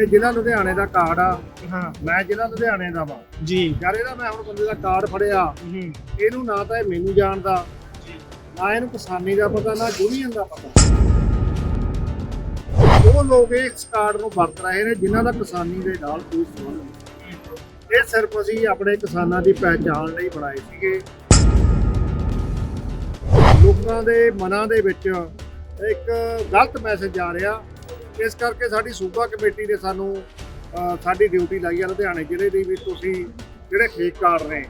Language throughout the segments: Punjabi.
ਇਹ ਜ਼ਿਲ੍ਹਾ ਲੁਧਿਆਣੇ ਦਾ ਕਾਰਡ ਆ। ਹਾਂ। ਮੈਂ ਜ਼ਿਲ੍ਹਾ ਲੁਧਿਆਣੇ ਦਾ ਵਾ। ਜੀ। ਯਾਰ ਇਹਦਾ ਮੈਂ ਹੁਣ ਬੰਦੇ ਦਾ ਕਾਰਡ ਫੜਿਆ। ਇਹਨੂੰ ਨਾ ਤਾਂ ਇਹ ਮੈਨੂੰ ਜਾਣਦਾ ਨਾ ਇਹਨੂੰ ਕਿਸਾਨੀ ਦਾ ਪਤਾ ਨਾ ਯੂਨੀਅਨ ਦਾ ਪਤਾ। ਉਹ ਲੋਕ ਇਸ ਕਾਰਡ ਨੂੰ ਵਰਤ ਰਹੇ ਨੇ ਜਿਨ੍ਹਾਂ ਦਾ ਕਿਸਾਨੀ ਦੇ ਨਾਲ ਕੋਈ ਸੰਬੰਧ ਨਹੀਂ। ਇਹ ਸਿਰਫ ਅਸੀਂ ਆਪਣੇ ਕਿਸਾਨਾਂ ਦੀ ਪਹਿਚਾਣ ਲਈ ਬਣਾਏ ਸੀਗੇ। ਲੋਕਾਂ ਦੇ ਮਨਾਂ ਦੇ ਵਿੱਚ ਇੱਕ ਗਲਤ ਮੈਸੇਜ ਆ ਰਿਹਾ। ਇਸ ਕਰਕੇ ਸਾਡੀ ਸੂਬਾ ਕਮੇਟੀ ਨੇ ਸਾਨੂੰ ਸਾਡੀ ਡਿਊਟੀ ਲਾਈ ਆ ਲੁਧਿਆਣੇ ਜ਼ਿਲ੍ਹੇ ਦੀ ਵੀ ਤੁਸੀਂ ਜਿਹੜੇ ਕਾਰਡ ਨੇ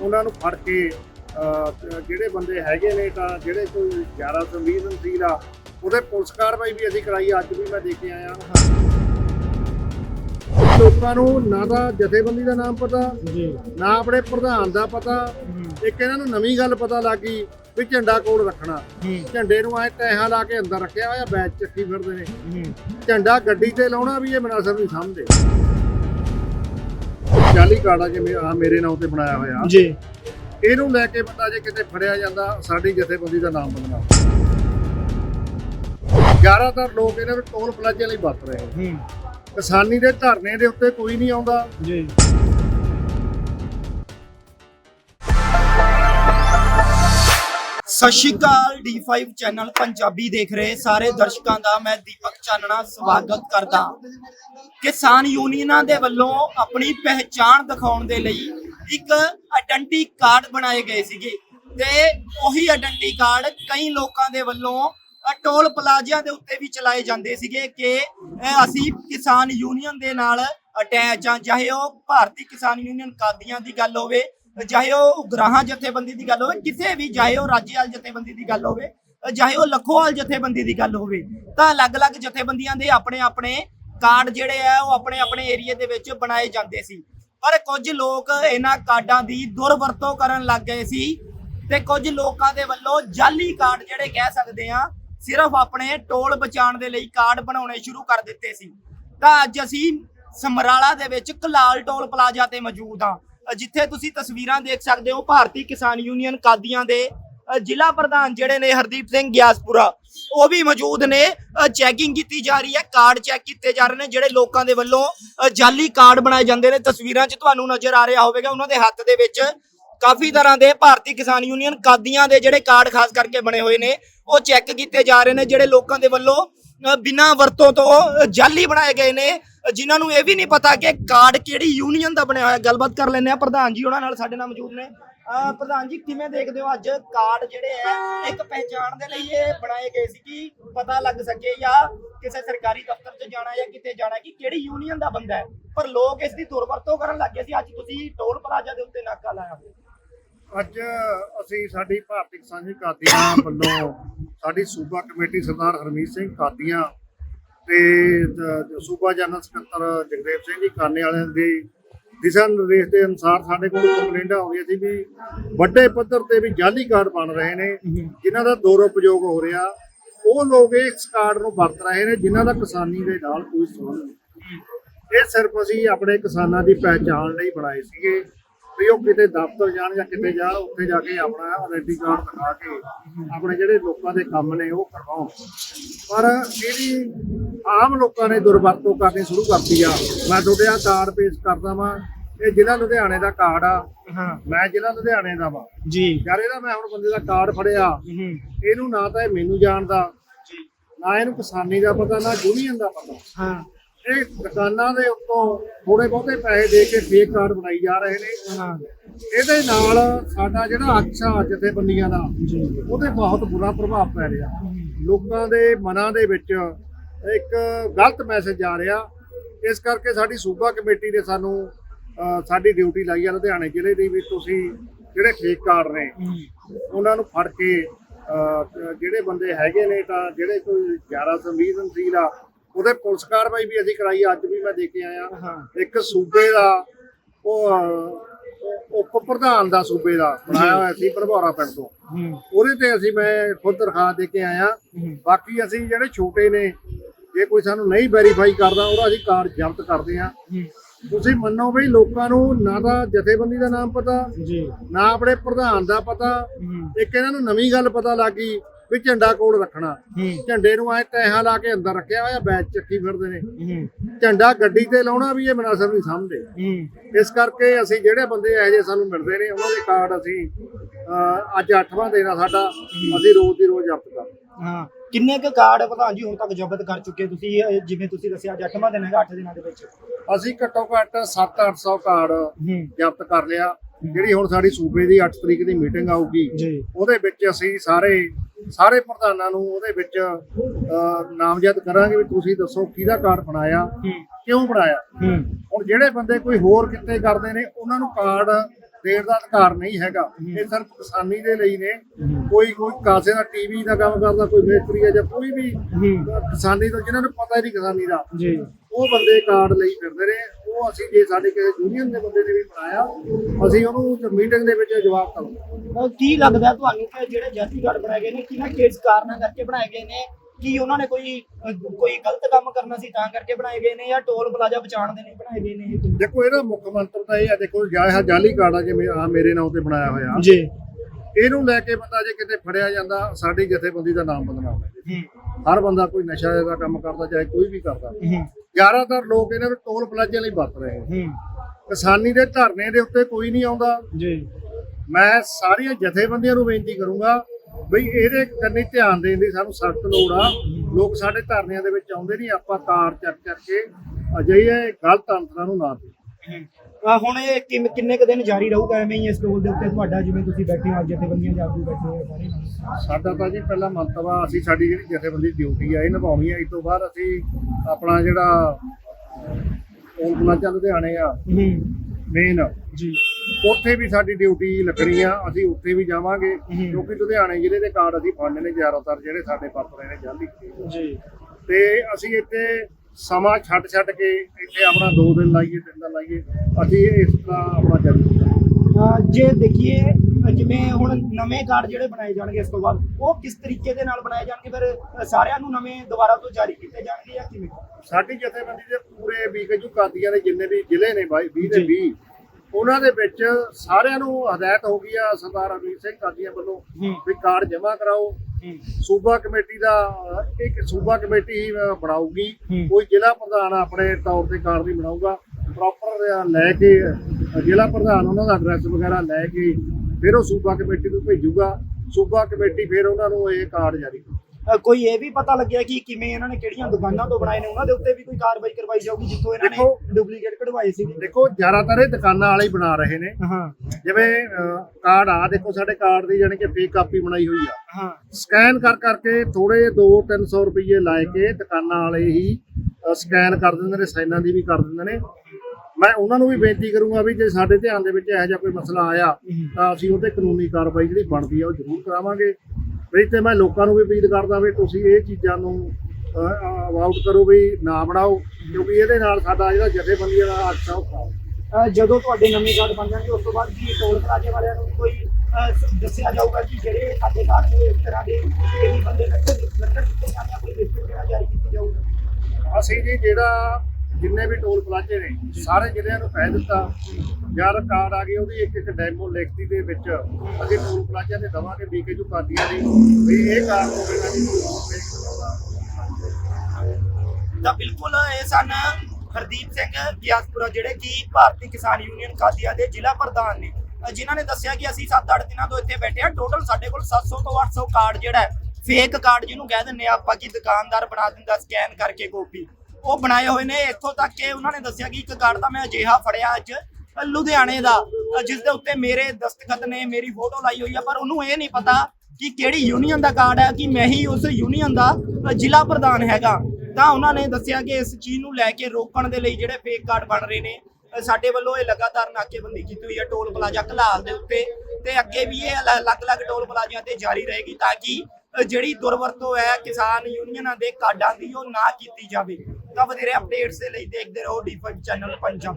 ਉਹਨਾਂ ਨੂੰ ਫੜ ਕੇ ਜਿਹੜੇ ਬੰਦੇ ਹੈਗੇ ਨੇ ਤਾਂ ਜਿਹੜੇ ਕੋਈ 11 ਸੰਵੇਦਨਸ਼ੀਲ ਆ ਉਹਦੇ ਪੁਲਿਸ ਕਾਰਵਾਈ ਵੀ ਅਸੀਂ ਕਰਾਈ ਅੱਜ ਵੀ ਮੈਂ ਦੇ ਕੇ ਆਇਆ ਲੋਕਾਂ ਨੂੰ ਨਾ ਤਾਂ ਜਥੇਬੰਦੀ ਦਾ ਨਾਮ ਪਤਾ ਨਾ ਆਪਣੇ ਪ੍ਰਧਾਨ ਦਾ ਪਤਾ ਇੱਕ ਇਹਨਾਂ ਨੂੰ ਨਵੀਂ ਗੱਲ ਪਤਾ ਲੱਗੀ ਵੀ ਝੰਡਾ ਕੋਲ ਰੱਖਣਾ। ਝੰਡੇ ਨੂੰ ਐ ਟੈਹਾਂ ਲਾ ਕੇ ਅੰਦਰ ਰੱਖਿਆ ਹੋਇਆ ਬੈਚ ਚੱਕੀ ਫਿਰਦੇ ਨੇ। ਝੰਡਾ ਗੱਡੀ ਤੇ ਲਾਉਣਾ ਵੀ ਇਹ ਮਨਾਸਬ ਨਹੀਂ ਸਮਝਦੇ ਜਾਲੀ ਕਾਰਡਾ ਜਿਵੇਂ ਆ ਮੇਰੇ ਨਾਂ ਤੇ ਬਣਾਇਆ ਹੋਇਆ। ਜੀ। ਇਹਨੂੰ ਲੈ ਕੇ ਬੰਦਾ ਜੇ ਕਿਤੇ ਫੜਿਆ ਜਾਂਦਾ ਸਾਡੀ ਜਥੇਬੰਦੀ ਦਾ ਨਾਮ ਬਦਨਾਮ ਜ਼ਿਆਦਾਤਰ ਲੋਕ ਇਹਨਾਂ ਨੂੰ ਟੋਲ ਪਲਾਜ਼ੇ ਲਈ ਵਰਤ ਰਹੇ ਨੇ। ਹੂੰ। ਕਿਸਾਨੀ ਦੇ ਧਰਨੇ ਦੇ ਉੱਤੇ ਕੋਈ ਨਹੀਂ ਆਉਂਦਾ। ਜੀ। ਸਤਿ ਸ਼੍ਰੀ ਅਕਾਲ D5 ਚੈਨਲ ਪੰਜਾਬੀ ਦੇਖ ਰਹੇ ਸਾਰੇ ਦਰਸ਼ਕਾਂ ਦਾ ਮੈਂ ਦੀਪਕ ਚਾਨਣਾ ਸਵਾਗਤ ਕਰਦਾ। ਕਿਸਾਨ ਯੂਨੀਅਨਾਂ ਦੇ ਵੱਲੋਂ ਆਪਣੀ ਪਹਿਚਾਣ ਦਿਖਾਉਣ ਦੇ ਲਈ ਇੱਕ ਆਇਡੈਂਟੀ ਕਾਰਡ ਬਣਾਏ ਗਏ ਸੀਗੇ ਤੇ ਉਹੀ ਆਇਡੈਂਟੀ ਕਾਰਡ ਕਈ ਲੋਕਾਂ ਦੇ ਵੱਲੋਂ ਟੋਲ ਪਲਾਜ਼ਿਆਂ ਦੇ ਉੱਤੇ ਵੀ ਚਲਾਏ ਜਾਂਦੇ ਸੀਗੇ ਕਿ ਅ, ਅਸੀਂ ਕਿਸਾਨ ਯੂਨੀਅਨ ਦੇ ਨਾਲ ਅਟੈਚ ਆ ਚਾਹੇ ਉਹ ਭਾਰਤੀ ਕਿਸਾਨ ਯੂਨੀਅਨ ਕਾਦੀਆਂ ਦੀ ਗੱਲ ਹੋਵੇ ਚਾਹੇ ਉਹ ਗ੍ਰਾਹਾਂ ਜਥੇਬੰਦੀ ਦੀ ਗੱਲ ਹੋਵੇ ਕਿਸੇ ਵੀ, ਚਾਹੇ ਉਹ ਰਾਜੇਵਾਲ ਜਥੇਬੰਦੀ ਦੀ ਗੱਲ ਹੋਵੇ, ਚਾਹੇ ਉਹ ਲਖੋਵਾਲ ਜਥੇਬੰਦੀ ਦੀ ਗੱਲ ਹੋਵੇ, ਤਾਂ ਅਲੱਗ-ਅਲੱਗ ਜਥੇਬੰਦੀਆਂ ਦੇ ਆਪਣੇ-ਆਪਣੇ ਕਾਰਡ ਜਿਹੜੇ ਆ, ਉਹ ਆਪਣੇ-ਆਪਣੇ ਏਰੀਏ ਦੇ ਵਿੱਚ ਬਣਾਏ ਜਾਂਦੇ ਸੀ। ਪਰ ਕੁਝ ਲੋਕ ਇਹਨਾਂ ਕਾਰਡਾਂ ਦੀ ਦੁਰਵਰਤੋਂ ਕਰਨ ਲੱਗ ਗਏ ਸੀ ਤੇ ਕੁਝ ਲੋਕਾਂ ਦੇ ਵੱਲੋਂ ਜਾਲੀ ਕਾਰਡ ਜਿਹੜੇ ਕਹਿ ਸਕਦੇ ਆ, ਸਿਰਫ ਆਪਣੇ ਟੋਲ ਬਚਾਉਣ ਦੇ ਲਈ ਕਾਰਡ ਬਣਾਉਣੇ ਸ਼ੁਰੂ ਕਰ ਦਿੱਤੇ ਸੀ। ਤਾਂ ਅੱਜ ਅਸੀਂ ਸਮਰਾਲਾ ਦੇ ਵਿੱਚ ਕਲਾਲ ਟੋਲ ਪਲਾਜ਼ਾ ਤੇ ਮੌਜੂਦ ਹਾਂ। ਜਿੱਥੇ ਤੁਸੀਂ ਤਸਵੀਰਾਂ ਦੇਖ ਸਕਦੇ ਹੋ, ਭਾਰਤੀ ਕਿਸਾਨ ਯੂਨੀਅਨ ਕਾਦੀਆਂ ਦੇ ਜ਼ਿਲ੍ਹਾ ਪ੍ਰਧਾਨ ਜਿਹੜੇ ਨੇ ਹਰਦੀਪ ਸਿੰਘ ਗਿਆਸਪੁਰਾ, ਉਹ ਵੀ ਮੌਜੂਦ ਨੇ। ਚੈਕਿੰਗ ਕੀਤੀ ਜਾ ਰਹੀ ਹੈ ਕਾਰਡ ਚੈੱਕ ਕੀਤੇ ਜਾ ਰਹੇ ਨੇ, ਜਿਹੜੇ ਲੋਕਾਂ ਦੇ ਵੱਲੋਂ ਜਾਲੀ ਕਾਰਡ ਬਣਾਏ ਜਾਂਦੇ ਨੇ। ਤਸਵੀਰਾਂ 'ਚ ਤੁਹਾਨੂੰ ਨਜ਼ਰ ਆ ਰਿਹਾ ਹੋਵੇਗਾ, ਉਹਨਾਂ ਦੇ ਹੱਥ ਦੇ ਵਿੱਚ ਕਾਫੀ ਤਰ੍ਹਾਂ ਦੇ ਭਾਰਤੀ ਕਿਸਾਨ ਯੂਨੀਅਨ ਕਾਦੀਆਂ ਦੇ ਜਿਹੜੇ ਕਾਰਡ ਖਾਸ ਕਰਕੇ ਬਣੇ ਹੋਏ ਨੇ, ਉਹ ਚੈੱਕ ਕੀਤੇ ਜਾ ਰਹੇ ਨੇ, ਜਿਹੜੇ ਲੋਕਾਂ ਦੇ ਵੱਲੋਂ ਬਿਨਾਂ ਵਰਤੋਂ ਤੋਂ ਜਾਲੀ ਬਣਾਏ ਗਏ ਨੇ। ਜਿਨ੍ਹਾਂ ਨੂੰ ਇਹ ਵੀ ਨਹੀਂ ਪਤਾ ਕਿ ਕਾਰਡ ਕਿਹੜੀ ਯੂਨੀਅਨ ਦਾ ਬਣਿਆ ਹੋਇਆ। ਗੱਲਬਾਤ ਕਰ ਲੈਂਦੇ ਆ ਪ੍ਰਧਾਨ ਜੀ ਉਹਨਾਂ ਨਾਲ ਸਾਡੇ ਨਾਲ ਮੌਜੂਦ ਨੇ। ਪ੍ਰਧਾਨ ਜੀ, ਕਿਵੇਂ ਦੇਖਦੇ ਹੋ ਅੱਜ ਕਾਰਡ ਜਿਹੜੇ ਆ, ਇੱਕ ਪਹਿਚਾਣ ਦੇ ਲਈ ਇਹ ਬਣਾਏ ਗਏ ਸੀ ਕਿ ਪਤਾ ਲੱਗ ਸਕੇ ਜਾਂ ਕਿਸੇ ਸਰਕਾਰੀ ਦਫ਼ਤਰ 'ਚ ਜਾਣਾ ਜਾਂ ਕਿਤੇ ਜਾਣਾ ਕਿ ਕਿਹੜੀ ਯੂਨੀਅਨ ਦਾ ਬੰਦਾ ਹੈ। ਪਰ ਲੋਕ ਇਸ ਦੀ ਦੁਰਵਰਤੋਂ ਕਰਨ ਲੱਗ ਗਏ ਸੀ। ਅੱਜ ਤੁਸੀਂ ਟੋਲ ਪਲਾਜ਼ਾ ਦੇ ਉੱਤੇ ਨਾਕਾ ਲਾਇਆ। ਅੱਜ ਅਸੀਂ ਸਾਡੀ ਭਾਰਤੀ ਕਿਸਾਨ ਕਾਦੀਆਂ ਵੱਲੋਂ ਸਾਡੀ ਸੂਬਾ ਕਮੇਟੀ ਸਰਦਾਰ ਹਰਮੀਤ ਸਿੰਘ ਕਾਦੀਆਂ ਤੇ ਸੂਬਾ ਜਨਰਲ ਸਕੱਤਰ ਜਗਦੇਵ ਸਿੰਘ ਜੀ ਕਾਨੇ ਵਾਲਿਆਂ ਦੇ ਦਿਸ਼ਾ ਨਿਰਦੇਸ਼ ਦੇ ਅਨੁਸਾਰ ਸਾਡੇ ਕੋਲ ਕੰਪਲੇਂਟਾਂ ਹੋ ਆਉਂਦੀਆਂ ਸੀ ਵੀ ਵੱਡੇ ਪੱਧਰ ਤੇ ਵੀ ਜਾਲੀ ਕਾਰਡ ਬਣ ਰਹੇ ਨੇ, ਜਿਨ੍ਹਾਂ ਦਾ ਦੁਰਉਪਯੋਗ ਹੋ ਰਿਹਾ। ਉਹ ਲੋਕ ਇਸ ਕਾਰਡ ਨੂੰ ਵਰਤ ਰਹੇ ਨੇ, ਜਿਨ੍ਹਾਂ ਦਾ ਕਿਸਾਨੀ ਦੇ ਨਾਲ ਕੋਈ ਸੰਬੰਧ ਨਹੀਂ। ਇਹ ਸਿਰਫ ਅਸੀਂ ਆਪਣੇ ਕਿਸਾਨਾਂ ਦੀ ਪਹਿਚਾਣ ਲਈ ਬਣਾਏ ਸੀਗੇ, ਵੀ ਉਹ ਕਿਤੇ ਦਫ਼ਤਰ ਜਾਣ ਜਾਂ ਕਿਤੇ ਜਾਣ, ਉੱਥੇ ਜਾ ਕੇ ਆਪਣਾ ਆਇਡੈਂਟੀ ਕਾਰਡ ਦਿਖਾ ਕੇ ਆਪਣੇ ਜਿਹੜੇ ਲੋਕਾਂ ਦੇ ਕੰਮ ਨੇ ਉਹ ਕਰਵਾਉਣ। ਪਰ ਇਹਦੀ ਆਮ ਲੋਕਾਂ ਨੇ ਦੁਰਵਰਤੋਂ ਕਰਨੀ ਸ਼ੁਰੂ ਕਰਤੀ ਆ। ਮੈਂ ਤੁਹਾਡੇ ਆ ਕਾਰਡ ਪੇਸ਼ ਕਰਦਾ ਵਾਂ। ਇਹ ਜ਼ਿਲ੍ਹਾ ਲੁਧਿਆਣੇ ਦਾ ਕਾਰਡ ਆ। ਹਾਂ। ਮੈਂ ਜ਼ਿਲ੍ਹਾ ਲੁਧਿਆਣੇ ਦਾ ਵਾਂ। ਜੀ। ਯਾਰ ਇਹਦਾ ਮੈਂ ਹੁਣ ਬੰਦੇ ਦਾ ਕਾਰਡ ਫੜਿਆ। ਇਹਨੂੰ ਨਾ ਤਾਂ ਇਹ ਮੈਨੂੰ ਜਾਣਦਾ ਨਾ ਇਹਨੂੰ ਕਿਸਾਨੀ ਦਾ ਪਤਾ ਨਾ ਯੂਨੀਅਨ ਦਾ ਪਤਾ। ਹਾਂ। ਇਹ ਦੁਕਾਨਾਂ ਦੇ ਉੱਤੋਂ ਥੋੜੇ ਬਹੁਤੇ ਪੈਸੇ ਦੇ ਕੇ ਫੇਕ ਕਾਰਡ ਬਣਾਈ ਜਾ ਰਹੇ ਨੇ। ਹਾਂ। ਇਹਦੇ ਨਾਲ ਸਾਡਾ ਜਿਹੜਾ ਅੱਛਾ ਜਥੇਬੰਦੀਆਂ ਦਾ ਜੀ। ਉਹਦੇ ਬਹੁਤ ਬੁਰਾ ਪ੍ਰਭਾਵ ਪੈ ਰਿਹਾ। ਲੋਕਾਂ ਦੇ ਮਨਾਂ ਦੇ ਵਿੱਚ ਇੱਕ ਗਲਤ ਮੈਸੇਜ ਆ ਰਿਹਾ। ਇਸ ਕਰਕੇ ਸਾਡੀ ਸੂਬਾ ਕਮੇਟੀ ਨੇ ਸਾਨੂੰ ਸਾਡੀ ਡਿਊਟੀ ਲਾਈ ਆ ਲੁਧਿਆਣੇ ਜ਼ਿਲ੍ਹੇ ਦੀ ਵੀ ਤੁਸੀਂ ਜਿਹੜੇ ਫੇਕ ਕਾਰਡ ਨੇ ਉਹਨਾਂ ਨੂੰ ਫੜ ਕੇ ਜਿਹੜੇ ਬੰਦੇ ਹੈਗੇ ਨੇ ਤਾਂ ਜਿਹੜੇ ਕੋਈ 11 ਸੰਵੇਦਨਸ਼ੀਲ ਆ ਉਹਦੇ ਪੁਲਿਸ ਕਾਰਵਾਈ ਵੀ ਅਸੀਂ ਕਰਾਈ ਅੱਜ ਵੀ ਮੈਂ ਦੇ ਕੇ ਆਇਆ ਹਾਂ। ਇੱਕ ਸੂਬੇ ਦਾ ਉਹ ਉਪ ਪ੍ਰਧਾਨ ਦਾ ਸੂਬੇ ਦਾ ਬਣਾਇਆ ਹੋਇਆ ਸੀ ਪ੍ਰਭਾਰਾ ਪਿੰਡ ਤੋਂ। ਹੂੰ। ਉਹਦੇ ਤੇ ਅਸੀਂ ਮੈਂ ਖੁਦ ਦਰਖਾਸਤ ਦੇ ਕੇ ਆਇਆ। ਹੂੰ। ਬਾਕੀ ਅਸੀਂ ਜਿਹੜੇ ਛੋਟੇ ਨੇ ਜੇ ਕੋਈ ਸਾਨੂੰ ਨਹੀਂ ਵੈਰੀਫਾਈ ਕਰਦਾ ਉਹਦਾ ਅਸੀਂ ਕਾਰਡ ਜ਼ਬਤ ਕਰਦੇ ਹਾਂ। ਤੁਸੀਂ ਮੰਨੋ ਬਈ ਲੋਕਾਂ ਨੂੰ ਨਾ ਤਾਂ ਜਥੇਬੰਦੀ ਦਾ ਨਾਮ ਪਤਾ ਜੀ। ਨਾ ਆਪਣੇ ਪ੍ਰਧਾਨ ਦਾ ਪਤਾ ਇੱਕ ਇਹਨਾਂ ਨੂੰ ਨਵੀਂ ਗੱਲ ਪਤਾ ਲੱਗੀ ਵੀ ਝੰਡਾ ਕੋਲ ਰੱਖਣਾ। ਝੰਡੇ ਨੂੰ ਐ ਤੈਹਾਂ ਲਾ ਕੇ ਅੰਦਰ ਰੱਖਿਆ ਹੋਇਆ ਬੈਚ ਚੱਕੀ ਫਿਰਦੇ ਨੇ। ਝੰਡਾ ਗੱਡੀ ਤੇ ਲਾਉਣਾ ਵੀ ਇਹ ਮਨਾਸਬ ਨਹੀਂ ਸਮਝਦੇ। ਇਸ ਕਰਕੇ ਅਸੀਂ ਜਿਹੜੇ ਬੰਦੇ ਇਹੋ ਜਿਹੇ ਸਾਨੂੰ ਮਿਲਦੇ ਨੇ ਉਹਨਾਂ ਦੇ ਕਾਰਡ ਅਸੀਂ ਅੱਜ 8ਵਾਂ ਦਿਨ ਆ ਸਾਡਾ ਅਸੀਂ ਰੋਜ਼ ਦੀ ਰੋਜ਼ ਜ਼ਬਤ ਕਰਦੇ ਹਾਂ ਕਿੰਨੇ ਕੁ ਕਾਰਡ ਪ੍ਰਧਾਨ ਜੀ ਹੁਣ ਤੱਕ ਜ਼ਬਤ ਕਰ ਚੁੱਕੇ ਤੁਸੀਂ? ਇਹ ਜਿਵੇਂ ਤੁਸੀਂ ਦੱਸਿਆ ਅੱਜ 8ਵਾਂ ਦਿਨ ਹੈਗਾ 8 ਦਿਨਾਂ ਦੇ ਵਿੱਚ। ਅਸੀਂ ਘੱਟੋ ਘੱਟ 7-800 ਕਾਰਡ ਹੂੰ। ਜ਼ਬਤ ਕਰ ਲਿਆ। ਜਿਹੜੀ ਹੁਣ ਸਾਡੀ ਸੂਬੇ ਦੀ 8 ਤਰੀਕ ਦੀ ਮੀਟਿੰਗ ਆਊਗੀ ਜੀ। ਉਹਦੇ ਵਿੱਚ ਅਸੀਂ ਸਾਰੇ ਸਾਰੇ ਪ੍ਰਧਾਨਾਂ ਨੂੰ ਉਹਦੇ ਵਿੱਚ ਅਹ, ਨਾਮਜ਼ਦ ਕਰਾਂਗੇ ਵੀ ਤੁਸੀਂ ਦੱਸੋ ਕਿਹਦਾ ਕਾਰਡ ਬਣਾਇਆ ਹੂੰ। ਕਿਉਂ ਬਣਾਇਆ? ਹੂੰ। ਹੁਣ ਜਿਹੜੇ ਬੰਦੇ ਕੋਈ ਹੋਰ ਕਿੱਤੇ ਕਰਦੇ ਨੇ ਉਹਨਾਂ ਨੂੰ ਕਾਰਡ ਦੇਣ ਦਾ ਅਧਿਕਾਰ ਨਹੀਂ ਹੈਗਾ। ਇਹ ਸਿਰਫ ਕਿਸਾਨੀ ਦੇ ਲਈ ਨੇ। ਕੋਈ ਕੋਈ ਕਾਸੇ ਦਾ ਟੀਵੀ ਦਾ ਕੰਮ ਕਰਦਾ ਕੋਈ ਮਿਸਤਰੀ ਹੈ ਜਾਂ ਕੋਈ ਵੀ ਕਿਸਾਨੀ ਤੋਂ ਜਿਨ੍ਹਾਂ ਨੂੰ ਪਤਾ ਹੀ ਨਹੀਂ ਕਿਸਾਨੀ ਦਾ। ਜੀ। ਉਹ ਬੰਦੇ ਕਾਰਡ ਲਈ ਫਿਰਦੇ ਨੇ। ਉਹ ਅਸੀਂ ਜੇ ਸਾਡੇ ਕਿਸੇ ਯੂਨੀਅਨ ਦੇ ਬੰਦੇ ਨੇ ਵੀ ਬਣਾਇਆ ਅਸੀਂ ਉਹਨੂੰ ਮੀਟਿੰਗ ਦੇ ਵਿੱਚ ਜਵਾਬ ਦਵਾਂਗੇ। ਕੀ ਲੱਗਦਾ ਤੁਹਾਨੂੰ ਕਿ ਜਿਹੜੇ ਜਾਤੀ ਕਾਰਡ ਬਣਾਏ ਗਏ ਨੇ ਕਿਹਨਾਂ ਕਿਸ ਕਾਰਨਾਂ ਕਰਕੇ ਬਣਾਏ ਗਏ ਨੇ? ਕੀ ਉਹਨਾਂ ਨੇ ਕੋਈ ਕੋਈ ਗਲਤ ਕੰਮ ਕਰਨਾ ਸੀ ਤਾਂ ਕਰਕੇ ਬਣਾਏ ਗਏ ਨੇ ਜਾਂ ਟੋਲ ਪਲਾਜ਼ਾ ਬਚਾਉਣ ਦੇ ਲਈ ਬਣਾਏ ਗਏ ਨੇ ਦੇਖੋ ਇਹਦਾ ਮੁੱਖ ਮੰਤਰ ਤਾਂ ਇਹ ਆ ਦੇਖੋ ਜਾਇ ਜਾਲੀ ਕਾਰਡ ਆ ਜਿਵੇਂ ਆ ਮੇਰੇ ਨਾਂ ਤੇ ਬਣਾਇਆ ਹੋਇਆ। ਜੀ। ਇਹਨੂੰ ਲੈ ਕੇ ਬੰਦਾ ਜੇ ਕਿਤੇ ਫੜਿਆ ਜਾਂਦਾ ਸਾਡੀ ਜਥੇਬੰਦੀ ਦਾ ਨਾਮ ਬਦਨਾਮ ਹੈ ਹੂੰ। ਹਰ ਬੰਦਾ ਕੋਈ ਨਸ਼ਾ ਦਾ ਕੰਮ ਕਰਦਾ ਚਾਹੇ ਕੋਈ ਵੀ ਕਰਦਾ। ਹੂੰ। ਜ਼ਿਆਦਾਤਰ ਲੋਕ ਇਹਨਾਂ ਨੂੰ ਟੋਲ ਪਲਾਜ਼ੇ ਲਈ ਵਰਤ ਰਹੇ ਨੇ। ਹੂੰ। ਕਿਸਾਨੀ ਦੇ ਧਰਨੇ ਦੇ ਉੱਤੇ ਕੋਈ ਨਹੀਂ ਆਉਂਦਾ। ਜੀ। ਮੈਂ ਸਾਰੀਆਂ ਜਥੇਬੰਦੀਆਂ ਨੂੰ ਬੇਨਤੀ ਕਰੂੰਗਾ ਬਈ ਇਹਦੇ ਕੰਨੀ ਧਿਆਨ ਦੇਣ ਦੀ ਸਾਨੂੰ ਸਖਤ ਲੋੜ ਆ। ਲੋਕ ਸਾਡੇ ਧਰਨਿਆਂ ਦੇ ਵਿੱਚ ਆਉਂਦੇ ਨਹੀਂ ਆਪਾਂ ਕਾਰ ਚੱਕ ਚੱਕ ਕੇ ਅਜਿਹੇ ਗਲਤ ਅੰਤਰਾਂ ਨੂੰ ਨਾ ਦੇ ਆ ਹੁਣ ਇਹ ਕਿੰਨ- ਕਿੰਨੇ ਕ ਦਿਨ ਜਾਰੀ ਰਹੂਗਾ ਐਵੇਂ ਹੀ ਇਸ ਟੋਲ ਦੇ ਉੱਤੇ ਤੁਹਾਡਾ ਜਿਵੇਂ ਤੁਸੀਂ ਬੈਠੇ ਹੋ ਜਥੇਬੰਦੀਆਂ ਜਾਗੂ ਬੈਠੇ ਹੋ ਸਾਰੇ। ਸਾਡਾ ਤਾਂ ਜੀ ਪਹਿਲਾ ਮੰਤਵ ਆ ਅਸੀਂ ਸਾਡੀ ਜਿਹੜੀ ਜਥੇਬੰਦੀ ਡਿਊਟੀ ਆ ਇਹ ਨਿਭਾਉਣੀ ਆ। ਇਸ ਤੋਂ ਬਾਅਦ ਅਸੀਂ ਆਪਣਾ ਜਿਹੜਾ ਉਹ ਪਲਾਜ਼ਾ ਲੁਧਿਆਣੇ ਆ ਮੇਨ ਜੀ। ਉੱਥੇ ਵੀ ਸਾਡੀ ਡਿਊਟੀ ਲੱਗਣੀ ਆ ਅਸੀਂ ਉੱਥੇ ਵੀ ਜਾਵਾਂਗੇ। ਕਿਉਂਕਿ ਲੁਧਿਆਣੇ ਜ਼ਿਲ੍ਹੇ ਦੇ ਕਾਰਡ ਅਸੀਂ ਫੜਨੇ ਨੇ ਜ਼ਿਆਦਾਤਰ ਜਿਹੜੇ ਸਾਡੇ ਰਹੇ ਨੇ ਜਾਲੀ। ਜੀ। ਤੇ ਅਸੀਂ ਇੱਥੇ ਸਮਾਂ ਛੱਡ ਛੱਡ ਕੇ ਇੱਥੇ ਆਪਣਾ 2 ਦਿਨ ਲਾਈਏ ਤਿੰਨ ਦਿਨ ਲਾਈਏ ਅਸੀਂ ਇਸ ਦਾ ਆਪਣਾ ਅਹ ਜੇ ਦੇਖੀਏ ਜਿਵੇਂ ਹੁਣ ਨਵੇਂ ਕਾਰਡ ਜਿਹੜੇ ਬਣਾਏ ਜਾਣਗੇ ਇਸ ਤੋਂ ਬਾਅਦ ਉਹ ਕਿਸ ਤਰੀਕੇ ਦੇ ਨਾਲ ਬਣਾਏ ਜਾਣਗੇ? ਫਿਰ ਸਾਰਿਆਂ ਨੂੰ ਨਵੇਂ ਦੁਬਾਰਾ ਤੋਂ ਜਾਰੀ ਕੀਤੇ ਜਾਣਗੇ ਜਾਂ ਕਿਵੇਂ? ਸਾਡੀ ਜਥੇਬੰਦੀ ਦੇ ਪੂਰੇ ਬੀਕੇਯੂ ਕਾਦੀਆਂ ਦੇ ਜਿੰਨੇ ਵੀ ਜ਼ਿਲ੍ਹੇ ਨੇ ਬਾਈ 20 ਦੇ ਜੀ। 20 ਉਹਨਾਂ ਦੇ ਵਿੱਚ ਸਾਰਿਆਂ ਨੂੰ ਹਦਾਇਤ ਹੋ ਗਈ ਆ ਸਰਦਾਰ ਅਮਰੀਕ ਸਿੰਘ ਕਾਦੀਆਂ ਵੱਲੋਂ ਵੀ ਕਾਰਡ ਜਮ੍ਹਾਂ ਕਰਾਓ। ਸੂਬਾ ਕਮੇਟੀ ਦਾ ਇੱਕ ਸੂਬਾ ਕਮੇਟੀ ਹੀ, ਬਣਾਊਗੀ। ਕੋਈ ਜ਼ਿਲ੍ਹਾ ਪ੍ਰਧਾਨ ਆਪਣੇ ਤੌਰ ਤੇ ਕਾਰਡ ਨਹੀਂ ਬਣਾਊਗਾ। ਪ੍ਰੋਪਰ ਲੈ ਕੇ ਜ਼ਿਲ੍ਹਾ ਪ੍ਰਧਾਨ ਉਹਨਾਂ ਦਾ ਐਡਰੈਸ ਵਗੈਰਾ ਲੈ ਕੇ ਫਿਰ ਉਹ ਸੂਬਾ ਕਮੇਟੀ ਨੂੰ ਭੇਜੂਗਾ। ਸੂਬਾ ਕਮੇਟੀ ਫਿਰ ਉਹਨਾਂ ਨੂੰ ਇਹ ਕਾਰਡ ਜਾਰੀ ਕੋਈ ਇਹ ਵੀ ਪਤਾ ਲੱਗਿਆ ਕਿ ਕਿਵੇਂ ਇਹਨਾਂ ਨੇ ਕਿਹੜੀਆਂ ਦੁਕਾਨਾਂ ਤੋਂ ਬਣਾਏ ਨੇ? ਉਹਨਾਂ ਦੇ ਉੱਤੇ ਵੀ ਕੋਈ ਕਾਰਵਾਈ ਕਰਵਾਈ ਜਾਊਗੀ ਜਿੱਥੋਂ ਇਹਨਾਂ ਨੇ ਡੁਪਲੀਕੇਟ ਕਢਵਾਏ ਸੀ। ਦੇਖੋ ਜ਼ਿਆਦਾਤਰ ਇਹ ਦੁਕਾਨਾਂ ਵਾਲੇ ਹੀ ਬਣਾ ਰਹੇ ਨੇ। ਹਾਂ। ਜਿਵੇਂ ਕਾਰਡ ਆ ਦੇਖੋ ਸਾਡੇ ਕਾਰਡ ਦੀ ਜਾਣੀ ਕਿ ਫੇਕ ਕਾਪੀ ਬਣਾਈ ਹੋਈ ਆ। ਹਾਂ। ਸਕੈਨ ਕਰ ਕਰਕੇ ਥੋੜੇ 2-300 ਰੁਪਏ ਲਾਏ ਕੇ ਦੁਕਾਨਾਂ ਵਾਲੇ ਹੀ ਸਕੈਨ ਕਰ ਦਿੰਦੇ ਨੇ ਸਾਈਨਾਂ ਦੀ ਵੀ ਕਰ ਦਿੰਦੇ ਨੇ। ਮੈਂ ਉਹਨਾਂ ਨੂੰ ਵੀ ਬੇਨਤੀ ਕਰੂੰਗਾ ਵੀ ਜੇ ਸਾਡੇ ਧਿਆਨ ਦੇ ਵਿੱਚ ਇਹੋ ਜਿਹਾ ਕੋਈ ਮਸਲਾ ਆਇਆ ਤਾਂ ਅਸੀਂ ਉਹਤੇ ਕਾਨੂੰਨੀ ਕਾਰਵਾਈ ਜਿਹੜੀ ਬਣਦੀ ਆ ਉਹ ਜ਼ਰੂਰ ਕਰਾਵਾਂਗੇ। ਵੀ ਤੇ ਮੈਂ ਲੋਕਾਂ ਨੂੰ ਵੀ ਅਪੀਲ ਕਰਦਾ ਵੀ ਤੁਸੀਂ ਇਹ ਚੀਜ਼ਾਂ ਨੂੰ ਅਵਾਊਟ ਕਰੋ ਵੀ ਨਾ ਬਣਾਓ ਕਿਉਂਕਿ ਇਹਦੇ ਨਾਲ ਸਾਡਾ ਜਿਹੜਾ ਜਥੇਬੰਦੀਆਂ ਦਾ ਆਖਾ ਉਹ ਖਰਾਬ ਜਦੋਂ ਤੁਹਾਡੇ ਨਵੇਂ ਕਾਰਡ ਬਣ ਜਾਣਗੇ ਉਸ ਤੋਂ ਬਾਅਦ ਕੀ ਟੋਲ ਪਲਾਜ਼ੇ ਵਾਲਿਆਂ ਨੂੰ ਵੀ ਕੋਈ ਦੱਸਿਆ ਜਾਊਗਾ ਕਿ ਜਿਹੜੇ ਸਾਡੇ ਕਾਰਡ ਦੇ ਇਸ ਤਰ੍ਹਾਂ ਦੇ ਇਹ ਬੰਦੇ ਲੱਗੇ ਲੱਗੇ ਕਿਤੇ ਆ, ਕੋਈ ਲਿਸਟ ਵਗੈਰਾ ਜਾਰੀ ਕੀਤੀ ਜਾਊਗੀ? ਅਸੀਂ ਜੀ ਜਿਹੜਾ ਜਿੰਨੇ ਵੀ ਟੋਲ ਪਲਾਜ਼ੇ ਨੇ ਸਾਰੇ ਜ਼ਿਲ੍ਹਿਆਂ ਨੂੰ ਕਹਿ ਦਿੱਤਾ। ਜਦ ਕਾਰਡ ਆ ਗਈ, ਉਹਦੀ ਇੱਕ ਇੱਕ ਡੈਮੋ ਲਿਖਤੀ ਦੇ ਵਿੱਚ। ਅਸੀਂ ਟੋਲ ਪਲਾਜ਼ਿਆਂ ਤੇ ਦਵਾਂਗੇ ਬੀਕੇਯੂ ਕਾਦੀਆਂ ਦੀ ਵੀ ਇਹ ਕਾਰਡ ਤੋਂ ਬਿਨਾਂ ਨਹੀਂ ਤਾਂ ਬਿਲਕੁਲ ਇਹ ਸਨ ਹਰਦੀਪ ਸਿੰਘ ਗਿਆਸਪੁਰਾ, ਜਿਹੜੇ ਕਿ ਭਾਰਤੀ ਕਿਸਾਨ ਯੂਨੀਅਨ ਕਾਦੀਆਂ ਦੇ ਜ਼ਿਲ੍ਹਾ ਪ੍ਰਧਾਨ ਨੇ। ਜਿਨ੍ਹਾਂ ਨੇ ਦੱਸਿਆ ਕਿ ਅਸੀਂ 7-8 ਦਿਨਾਂ ਤੋਂ ਇੱਥੇ ਬੈਠੇ ਆ ਟੋਟਲ ਸਾਡੇ ਕੋਲ 700 ਤੋਂ 800 ਕਾਰਡ ਜਿਹੜਾ ਫੇਕ ਕਾਰਡ ਜਿਹਨੂੰ ਕਹਿ ਦਿੰਦੇ ਆ ਆਪਾਂ ਕਿ ਦੁਕਾਨਦਾਰ ਬਣਾ ਦਿੰਦਾ ਸਕੈਨ ਕਰਕੇ ਕਾਪੀ ਉਹ ਬਣਾਏ ਹੋਏ ਨੇ। ਇੱਥੋਂ ਤੱਕ ਕਿ ਉਹਨਾਂ ਨੇ ਦੱਸਿਆ ਕਿ ਇੱਕ ਕਾਰਡ ਤਾਂ ਮੈਂ ਅਜਿਹਾ ਫੜਿਆ ਅੱਜ। ਲੁਧਿਆਣੇ ਦਾ, ਅਹ ਜਿਸ ਦੇ ਉੱਤੇ ਮੇਰੇ ਦਸਤਖਤ ਨੇ ਮੇਰੀ ਫੋਟੋ ਲਾਈ ਹੋਈ ਆ, ਪਰ ਉਹਨੂੰ ਇਹ ਨਹੀਂ ਪਤਾ ਕਿ ਕਿਹੜੀ ਯੂਨੀਅਨ ਦਾ ਕਾਰਡ ਹੈ, ਕਿ ਮੈਂ ਹੀ ਉਸ ਯੂਨੀਅਨ ਦਾ ਜ਼ਿਲ੍ਹਾ ਪ੍ਰਧਾਨ ਹੈਗਾ। ਤਾਂ ਉਹਨਾਂ ਨੇ ਦੱਸਿਆ ਕਿ ਇਸ ਚੀਜ਼ ਨੂੰ ਲੈ ਕੇ ਰੋਕਣ ਦੇ ਲਈ ਜਿਹੜੇ ਫੇਕ ਕਾਰਡ ਬਣ ਰਹੇ ਨੇ ਸਾਡੇ ਵੱਲੋਂ ਇਹ ਲਗਾਤਾਰ ਨਾਕੇਬੰਦੀ ਕੀਤੀ ਹੋਈ ਹੈ ਟੋਲ ਪਲਾਜ਼ਾ ਘਲਾਲ ਦੇ ਉੱਤੇ। ਤੇ ਅੱਗੇ ਵੀ ਇਹ ਅਲੱਗ-ਅਲੱਗ ਟੋਲ ਪਲਾਜ਼ਿਆਂ ਤੇ ਜਾਰੀ ਰਹੇਗੀ ਤਾਂ ਕਿ ਜਿਹੜੀ ਦੁਰਵਰਤੋਂ ਹੈ ਕਿਸਾਨ ਯੂਨੀਅਨਾਂ ਦੇ ਕਾਰਡਾਂ ਦੀ ਉਹ ਨਾ ਕੀਤੀ ਜਾਵੇ। ਤਾਂ ਵਧੇਰੇ ਅਪਡੇਟਸ ਦੇ ਲਈ ਦੇਖਦੇ ਰਹੋ ਡੀ5 ਚੈਨਲ ਪੰਜਾਬ।